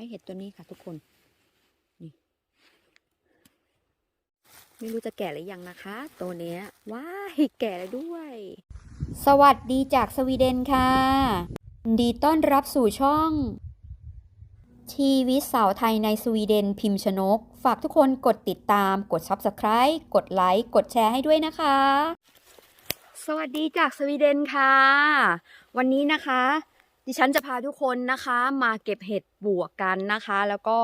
ได้เห็ดตัวนี้ค่ะทุกคน นี่ไม่รู้จะแก่หรือยังนะคะ ตัวเนี้ยว้ายแก่แล้วด้วย สวัสดีจากสวีเดนค่ะ ดีต้อนรับสู่ช่อง ชีวิตสาวไทยในสวีเดนพิมพ์ชนก ฝากทุกคนกดติดตาม กด Subscribe กดไลค์ กดแชร์ให้ด้วยนะคะ สวัสดีจากสวีเดนค่ะ วันนี้นะคะ ดิฉันจะพาทุกคนนะคะ มาเก็บเห็ดบวกกันนะคะ แล้วก็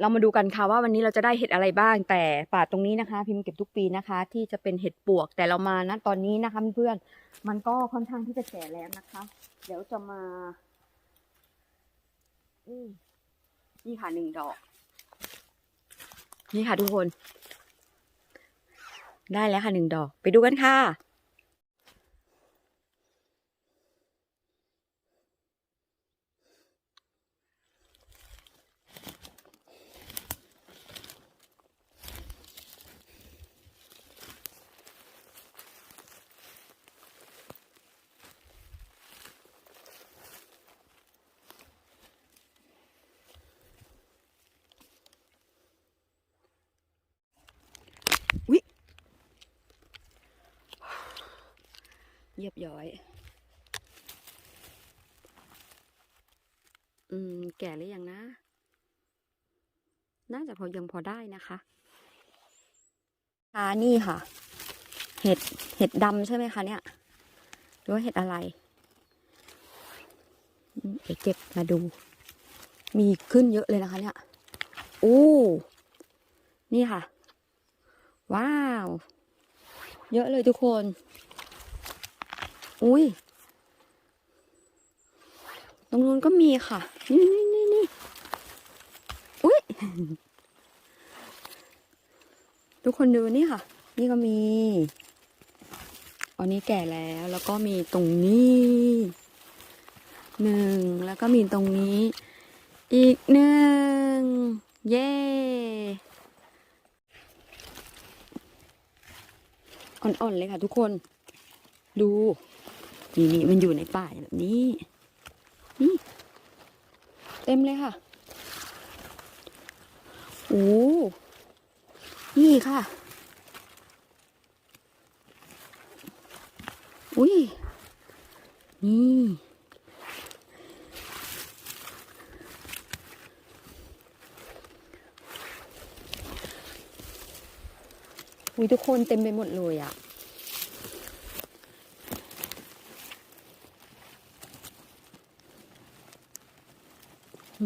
เรามาดูกันค่ะว่าวันนี้เราจะได้เห็ดอะไรบ้าง แต่ป่าตรงนี้นะคะ พิมพ์เก็บทุกปีนะคะ ที่จะเป็นเห็ดปวกแต่เรามานะตอนนี้นะคะเพื่อนมันก็ค่อนข้างที่จะแก่แล้วนะคะ เดี๋ยวจะมาอนี่ค่ะหนึ่งดอก นี่ค่ะทุกคน ได้แล้วค่ะหนึ่งดอก ไปดูกันค่ะียบย้อย อืม แก่หรือยังนะ น่าจะพอยังพอได้นะคะอ่านี่ค่ะ เห็ด เห็ดดำใช่ไหมคะเนี่ย หรือว่าเห็ดอะไร เดี๋ยวเก็บมาดู มีขึ้นเยอะเลยนะคะ เนี่ย โอ้ นี่ค่ะ ว้าว เยอะเลยทุกคน อุ้ย ตรงนู้นก็มีค่ะ นี่นี่นี่นี่อุ้ย ทุกคนดูนี่ค่ะ นี่ก็มี อันนี้แก่แล้ว แล้วก็มีตรงนี้หนึ่ง แล้วก็มีตรงนี้ อีกหนึ่ง เย้อ่อนๆเลยค่ะทุกคน ดู นี่นี่มันอยู่ในป่าแบบนี้นี่เต็มเลยค่ะโอ้นี่ค่ะ อุ้ย นี่ อุ้ยทุกคนเต็มไปหมดเลยอะ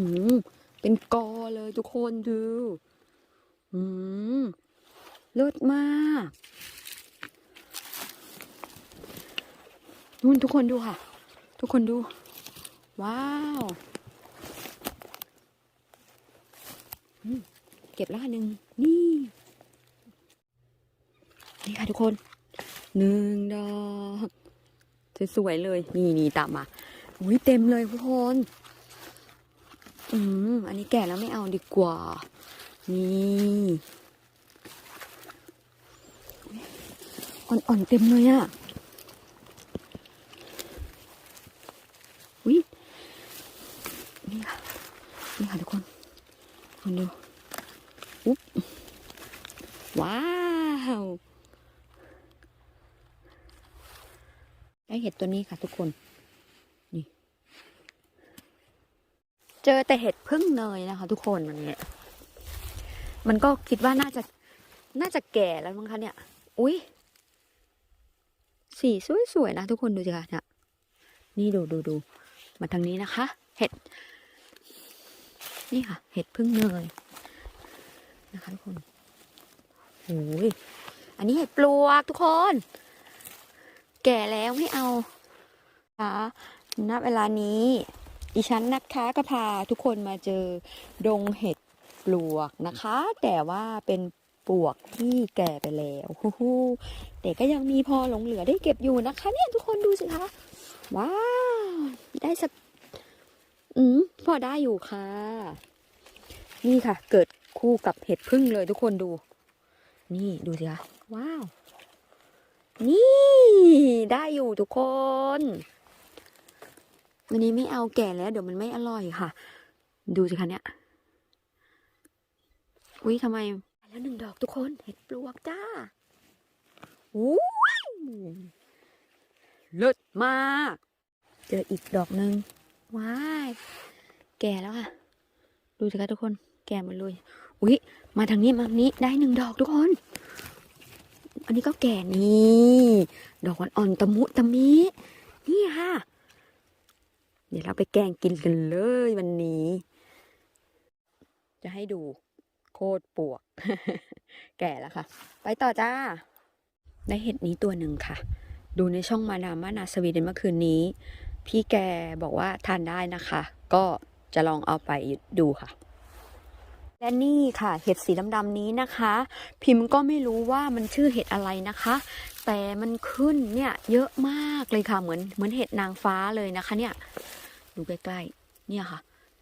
หืมเป็นกอเลยทุกคนดูหืมเลิศมากนู่นทุกคนดูค่ะ ทุกคนดู ว้าวเก็บแล้วค่ะหนึ่งนี่ นี่ค่ะทุกคนหนึ่งดอกสวยๆเลย นี่นี่ตามมาอุ้ยเต็มเลยทุกคน อืม อันนี้แก่แล้วไม่เอาดีกว่า นี่อ่อนๆเต็มเลยอะ่ะวินี่ค่ะ นี่ค่ะทุกคนคนดู อุ๊บ ว้าว ได้เห็ดตัวนี้ค่ะทุกคน เจอแต่เห็ดพึ่งเนยนะคะ ทุกคนมันนี่ยมันก็คิดว่าน่าจะน่าจะแก่แล้วมั้งคะเนี่ย อุ้ยสีสวยๆนะทุกคนดูสิคะเนี่ยนี่ดูดูดูมาทางนี้นะคะ เห็ด นี่ค่ะ เห็ดพึ่งเนยนะคะทุกคนโอ้ยอันนี้เห็ดปลวกทุกคน แก่แล้วไม่เอาค่ะณเวลานี้ ดิฉันนะคะก็พาทุกคนมาเจอดงเห็ดปลวกนะคะ แต่ว่าเป็นปลวกที่แก่ไปแล้วฮู้ฮู้แต่ก็ยังมีพอหลงเหลือได้เก็บอยู่นะคะ เนี่ยทุกคนดูสิคะว้าวได้สักอืมพอได้อยู่ค่ะ นี่ค่ะ เกิดคู่กับเห็ดพึ่งเลยทุกคนดู นี่ดูสิคะว้าว นี่ได้อยู่ทุกคน วันนี้ไม่เอาแก่แล้ว เดี๋ยวมันไม่อร่อยค่ะ ดูสิคะเนี่ย อุ้ยทำไม แล้วหนึ่งดอกทุกคนเห็ดปลวกจ้าอู้ยเลิศมาก เจออีกดอกหนึ่งว้ายแก่แล้วค่ะ ดูสิคะทุกคน แก่หมดเลยอุ้ยมาทางนี้มาทางนี้ได้หนึ่งดอกทุกคน อันนี้ก็แก่นี่ ดอกอ่อนๆตะมุตะมิ นี่ค่ะ เดี๋ยวเราไปแกงกินกันเลยวันนี้ จะให้ดูโคตรปวก แก่แล้วค่ะ ไปต่อจ้า ได้เห็ดนี้ตัวหนึ่งค่ะ ดูในช่องมาดามานาสวีเดนเมื่อคืนนี้ พี่แกบอกว่าทานได้นะคะ ก็จะลองเอาไปดูค่ะ และนี่ค่ะ เห็ดสีดำๆนี้นะคะ พิมพ์ก็ไม่รู้ว่ามันชื่อเห็ดอะไรนะคะ แต่มันขึ้นเนี่ยเยอะมากเลยค่ะ เหมือนเหมือนเห็ดนางฟ้าเลยนะคะเนี่ย ดูใกล้ๆ เนี่ยค่ะ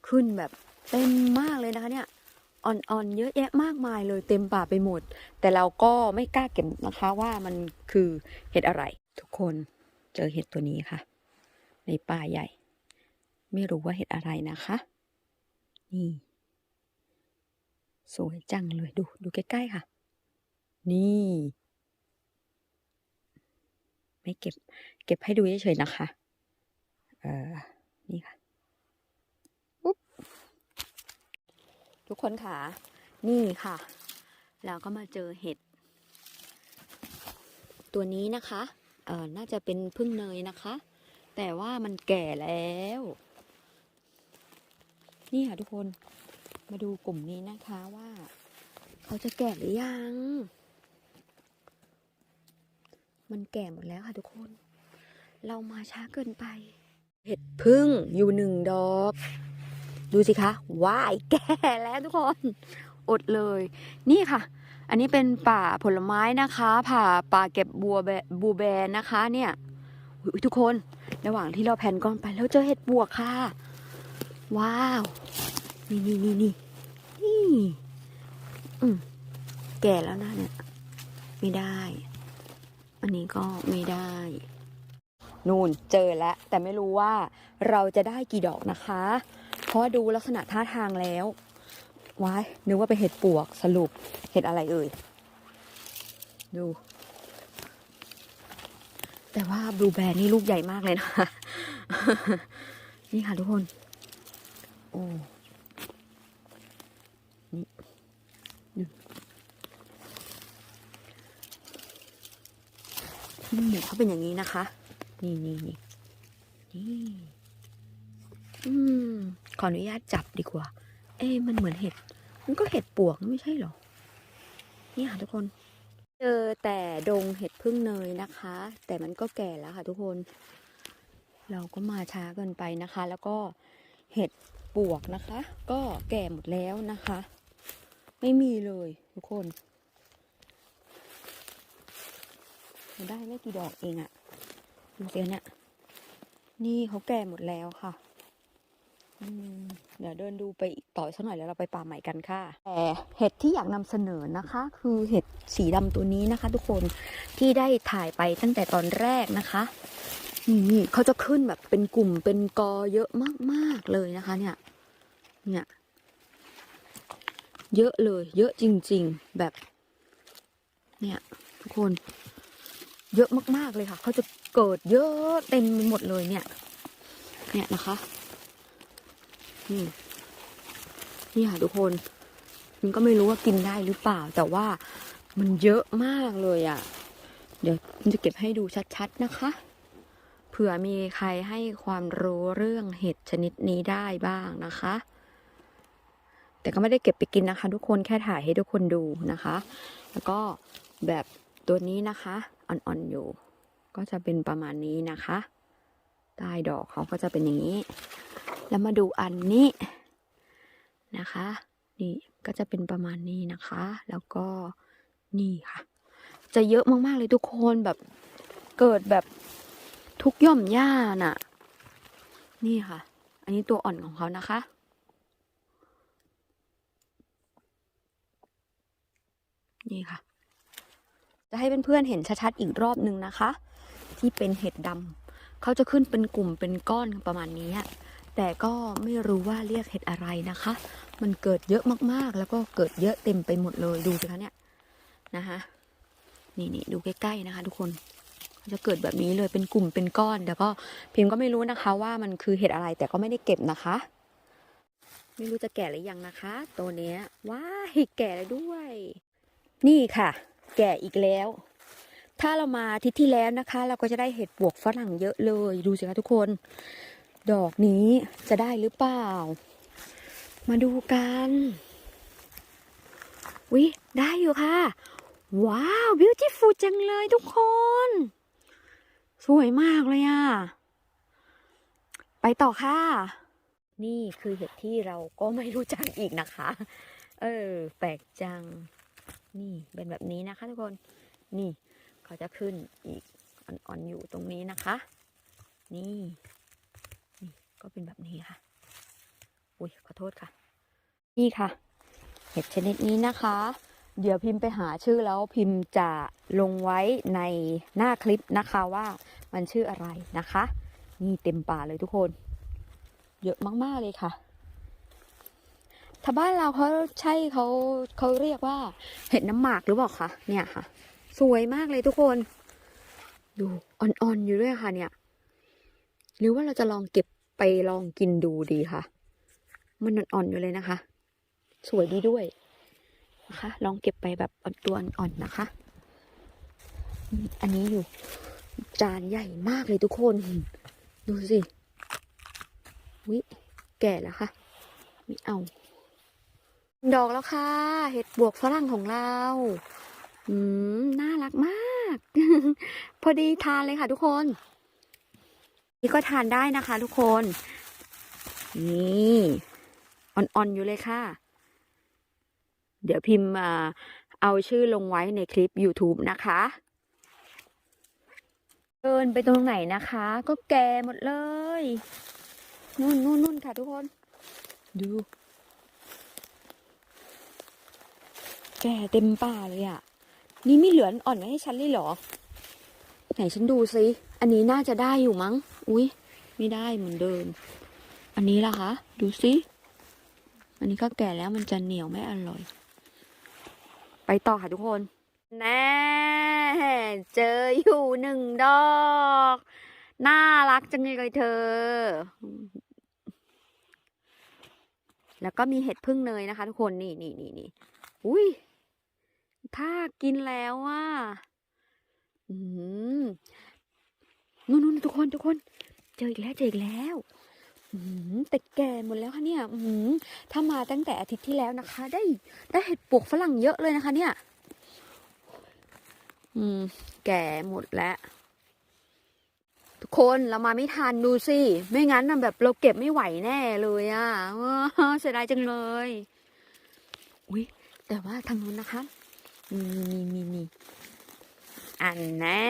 ขึ้นแบบเต็มมากเลยนะคะเนี่ยอ่อนๆเยอะแยะมากมายเลยเต็มป่าไปหมด แต่เราก็ไม่กล้าเก็บนะคะว่ามันคือเห็ดอะไร ทุกคนเจอเห็ดตัวนี้ค่ะ ในป่าใหญ่ ไม่รู้ว่าเห็ดอะไรนะคะ นี่ สวยจังเลยดูดูใกล้ๆค่ะ นี่ ไม่เก็บ เก็บให้ดูเฉยๆนะคะ เออนี่ค่ะอุ๊บ ทุกคนค่ะ นี่ค่ะเราก็มาเจอเห็ด ตัวนี้นะคะเออน่าจะเป็นพึ่งเนยนะคะ แต่ว่ามันแก่แล้ว นี่ค่ะทุกคนมาดูกลุ่มนี้นะคะว่า เขาจะแก่หรือยัง มันแก่หมดแล้วค่ะทุกคน เรามาช้าเกินไป เห็ดพึ่งอยู่หนึ่งดอก ดูสิคะว้ายแก่แล้วทุกคน อดเลย นี่ค่ะ อันนี้เป็นป่าผลไม้นะคะผ่าป่าเก็บบัวบูแบนนะคะเนี่ยทุกคนระหว่างที่เราแผ่นก้อนไปแล้วเจอเห็ดบวกค่ะ ว้าว นี่นี่นี่นี่นี่อืมแก่แล้วนะเนี่ยไม่ได้ อันนี้ก็ไม่ได้นู่นเจอแล้วแต่ไม่รู้ว่าเราจะได้กี่ดอกนะคะ เพราะดูลักษณะท่าทางแล้วว้ายนึกว่าเป็นเห็ดปวกสรุปเห็ดอะไรเอ่ย ดู แต่ว่าบลูแบร์นี่ลูกใหญ่มากเลยนะคะนี่ค่ะทุกคน โอ้นี่นี่เขาเป็นอย่างนี้นะคะ นี่นี่นี่นี่อืม ขออนุญาตจับดีกว่า เอ๊ะมันเหมือนเห็ด มันก็เห็ดปวกไม่ใช่หรอ นี่ค่ะทุกคน เจอแต่ดงเห็ดพึ่งเนยนะคะ แต่มันก็แก่แล้วค่ะทุกคน เราก็มาช้าเกินไปนะคะ แล้วก็เห็ดปวกนะคะ ก็แก่หมดแล้วนะคะ ไม่มีเลยทุกคนได้ไม่กี่ดอกเองอะดูสิเนี่ย นี่เขาแก่หมดแล้วค่ะ เดี๋ยวเดินดูไปอีกต่อสักหน่อยแล้วเราไปป่าใหม่กันค่ะแต่เห็ดที่อยากนำเสนอนะคะ คือเห็ดสีดำตัวนี้นะคะ ทุกคนที่ได้ถ่ายไปตั้งแต่ตอนแรกนะคะนี่เขาจะขึ้นแบบเป็นกลุ่มเป็นกอเยอะมากๆเลยนะคะ เนี่ย เนี่ย เยอะเลย เยอะจริง ๆแบบ เนี่ย ทุกคน เยอะมากๆเลยค่ะเขาจะเกิดเยอะเต็มไปหมดเลยเนี่ย เนี่ยนะคะ นี่นี่ค่ะทุกคน มันก็ไม่รู้ว่ากินได้หรือเปล่า แต่ว่ามันเยอะมากเลยอะ่ะ เดี๋ยวมันจะเก็บให้ดูชัดๆนะคะ เผื่อมีใครให้ความรู้เรื่องเห็ดชนิดนี้ได้บ้างนะคะ แต่ก็ไม่ได้เก็บไปกินนะคะ ทุกคนแค่ถ่ายให้ทุกคนดูนะคะ แล้วก็แบบตัวนี้นะคะอ่อนๆอยู่ ก็จะเป็นประมาณนี้นะคะใต้ดอกเขาก็จะเป็นอย่างนี้ แล้วมาดูอันนี้นะคะ นี่ก็จะเป็นประมาณนี้นะคะ แล้วก็นี่ค่ะ จะเยอะมากๆเลยทุกคนแบบเกิดแบบทุกย่อมหญ้าน่ะ นี่ค่ะ อันนี้ตัวอ่อนของเขานะคะ นี่ค่ะ จะให้เพื่อนๆเห็นชัดๆอีกรอบนึงนะคะ ที่เป็นเห็ดดำเขาจะขึ้นเป็นกลุ่มเป็นก้อนประมาณนี้อะ แต่ก็ไม่รู้ว่าเรียกเห็ดอะไรนะคะ มันเกิดเยอะมากๆ แล้วก็เกิดเยอะเต็มไปหมดเลยดูสิคะเนี่ยนะคะนี่นี่ดูใกล้ๆนะคะทุกคนจะเกิดแบบนี้เลยเป็นกลุ่มเป็นก้อนแต่ก็พิมพ์ก็ไม่รู้นะคะว่ามันคือเห็ดอะไรแต่ก็ไม่ได้เก็บนะคะ ไม่รู้จะแก่หรือยังนะคะ ตัวเนี้ยว้ายแก่แล้วด้วย นี่ค่ะ แก่อีกแล้ว ถ้าเรามาอาทิตย์ที่แล้วนะคะ เราก็จะได้เห็ดปวกฝรั่งเยอะเลยดูสิคะทุกคน ดอกนี้จะได้หรือเปล่า มาดูกันวิได้อยู่ค่ะ ว้าว beautiful จังเลยทุกคน สวยมากเลยอะ ไปต่อค่ะ นี่คือเห็ดที่เราก็ไม่รู้จักอีกนะคะ เออ แปลกจัง นี่เป็นแบบนี้นะคะทุกคน นี่เขาจะขึ้นอีกอ่อนๆอยู่ตรงนี้นะคะ นี่นี่ ก็เป็นแบบนี้ค่ะ อุ้ยขอโทษค่ะ นี่ค่ะ เห็ดชนิดนี้นะคะ เดี๋ยวพิมพ์ไปหาชื่อแล้วพิมพ์จะลงไว้ในหน้าคลิปนะคะว่ามันชื่ออะไรนะคะ นี่เต็มป่าเลยทุกคน เยอะมากๆเลยค่ะถ้าบ้านเราเขาใช่เขาเขาเรียกว่า เห็ดน้ำหมากหรือเปล่าคะเนี่ยค่ะ สวยมากเลยทุกคน ดูอ่อนๆอยู่ด้วยค่ะเนี่ย หรือว่าเราจะลองเก็บ ไปลองกินดูดีค่ะ มันอ่อนๆอยู่เลยนะคะ สวยดีด้วยนะคะ ลองเก็บไปแบบอ่อนตัวอ่อนๆนะคะ อันนี้อยู่ จานใหญ่มากเลยทุกคน ดูสิวิแก่แล้วค่ะไม่เอา ดอกแล้วค่ะ เห็ดบวกฝรั่งของเรา อืม น่ารักมาก พอดีทานเลยค่ะทุกคน นี่ก็ทานได้นะคะทุกคน นี่อ่อนๆอยู่เลยค่ะ เดี๋ยวพิมพ์มาเอาชื่อลงไว้ในคลิป YouTube นะคะ เดินไปตรงไหนนะคะ ก็แก่หมดเลย นู่นนู่นนู่นค่ะทุกคน ดู แก่เต็มป่าเลยอะ่ะ นี่ไม่เหลืออ่อนไว้ให้ฉันเลยเหรอ ไหนฉันดูซิ อันนี้น่าจะได้อยู่มั้ง อุ้ยไม่ได้เหมือนเดิม อันนี้ล่ะคะ ดูซิอันนี้ก็แก่แล้วมันจะเหนียวไม่อร่อย ไปต่อค่ะทุกคน แน่ เจออยู่หนึ่งดอก น่ารักจังเลยเธอ แล้วก็มีเห็ดพึ่งเนยนะคะทุกคน นี่นี่นี่นี่อุ้ย ถ้ากินแล้วอะอืม นู่นนู่นทุกคนทุกคน เจออีกแล้วเจออีกแล้วอืมแต่แก่หมดแล้วค่ะเนี่ยอืมถ้ามาตั้งแต่อาทิตย์ที่แล้วนะคะ ได้ได้เห็ดปวกฝรั่งเยอะเลยนะคะ เนี่ย อืม แก่หมดแล้ว ทุกคนเรามาไม่ทันดูสิไม่งั้นนะแบบเราเก็บไม่ไหวแน่เลยอะ่ะเสียดายจังเลย อุ้ยแต่ว่าทางนู้นนะคะมีมีมีมีอันแน่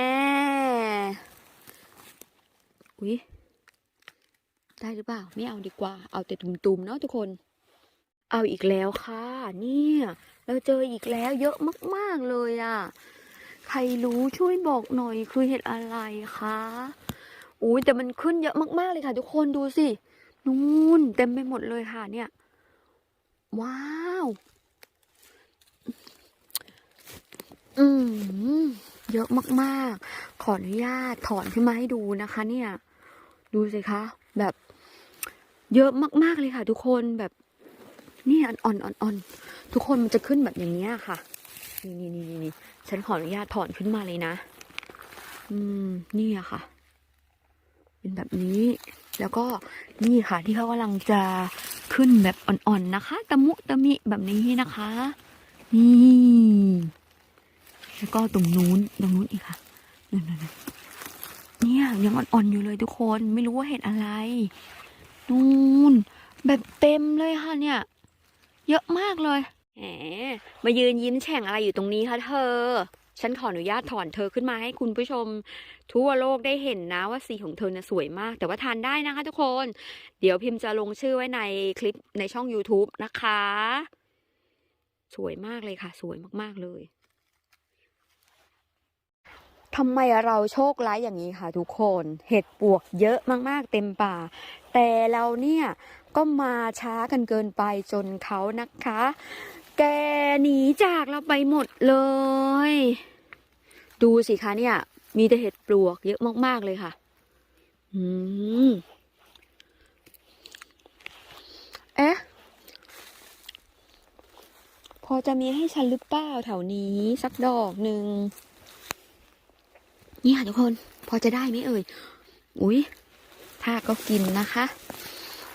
อุ้ยได้หรือเปล่า ไม่เอาดีกว่า เอาแต่ตุ่มๆเนาะทุกคน เอาอีกแล้วค่ะ เนี่ย เราเจออีกแล้วเยอะมากๆเลยอะ่ะ ใครรู้ช่วยบอกหน่อยคือเห็ดอะไรคะอุ้ยแต่มันขึ้นเยอะมากๆเลยค่ะ ทุกคนดูสินู่นเต็มไปหมดเลยค่ะ เนี่ย ว้าว อืมเยอะมากๆ ขออนุญาตถอนขึ้นมาให้ดูนะคะ เนี่ย ดูสิคะ แบบเยอะมาก ๆ เลยค่ะ ทุกคนแบบนี่อ่อนอ่อนอ่อนทุกคนมันจะขึ้นแบบอย่างเนี้ยค่ะ นี่นี่นี่นี่ฉันขออนุญาตถอนขึ้นมาเลยนะ อืม นี่อะค่ะ เป็นแบบนี้ แล้วก็นี่ค่ะ ที่เขากำลังจะขึ้นแบบอ่อนๆนะคะ ตะมุตะมิแบบนี้นะคะ นี่ แล้วก็ตรงนู้นตรงนู้นอีกค่ะนั่นนั่ ยังอ่อนๆอยู่เลยทุกคนไม่รู้ว่าเห็ดอะไร นู่นแบบเต็มเลยค่ะเนี่ย เยอะมากเลยแหมมายืนยิ้มแฉ่งอะไรอยู่ตรงนี้คะเธอ ฉันขออนุญาตถอนเธอขึ้นมาให้คุณผู้ชม ทั่วโลกได้เห็นนะว่าสีของเธอน่ะสวยมาก แต่ว่าทานได้นะคะทุกคน เดี๋ยวพิมพ์จะลงชื่อไว้ในคลิปในช่อง YouTube นะคะ สวยมากเลยค่ะ สวยมากๆเลย ทำไมเราโชคร้ายอย่างนี้ค่ะทุกคน เห็ดปวกเยอะมากๆเต็มป่า แต่เราเนี่ยก็มาช้ากันเกินไปจนเขานะคะ แกหนีจากเราไปหมดเลย ดูสิคะเนี่ย มีแต่เห็ดปลวกเยอะมากๆเลยค่ะ อืม เอ๊ะ พอจะมีให้ฉันหรือเปล่าแถวนี้สักดอกหนึ่ง นี่ค่ะทุกคนพอจะได้ไหมเอ่ย อุ๊ยถ้าก็กินนะคะ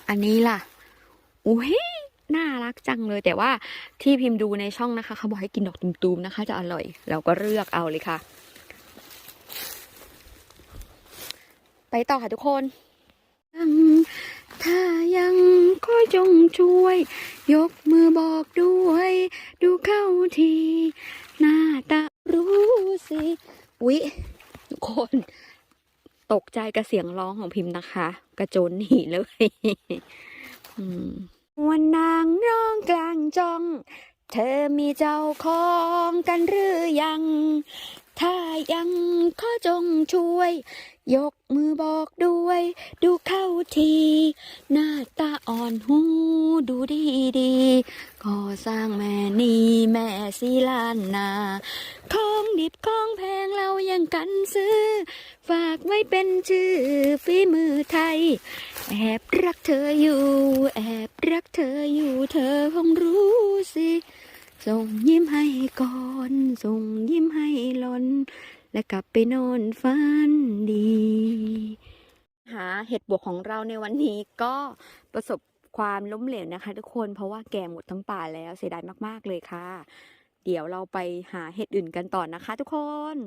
อันนี้ล่ะ อุ้ยน่ารักจังเลย แต่ว่าที่พิมพ์ดูในช่องนะคะเขาบอกให้กินดอกตูมๆนะคะ จะอร่อย เราก็เลือกเอาเลยค่ะ ไปต่อค่ะทุกคนถ้ายังก็จงช่วย ยกมือบอกด้วย ดูเข้าที หน้าตารู้สิอุ๊ย ทุกคนตกใจกับเสียงร้องของพิมพ์นะคะ กระโจนหนีเลยวันนางร้องกลางจอง เธอมีเจ้าของกันหรือยัง ถ้ายังขอจงช่วย ยกมือบอกด้วย ดูเข้าที หน้าตาอ่อนหูดูดีดีๆก็สร้างแม่นีแม่สีลานนาของดิบของแพงเรายังกันซื้อ ฝากไว้เป็นชื่อฝีมือไทย แอบรักเธออยู่ แอบรักเธออยู่เธอคงรู้สิ ส่งยิ้มให้ก่อนส่งยิ้มให้หลนและกลับไปนอนฝันดี หาเห็ดบวกของเราในวันนี้ก็ประสบความล้มเหลวนะคะ ทุกคนเพราะว่าแก่หมดทั้งป่าแล้วเสียดายมากๆเลยค่ะ เดี๋ยวเราไปหาเห็ดอื่นกันต่อนะคะ ทุกคน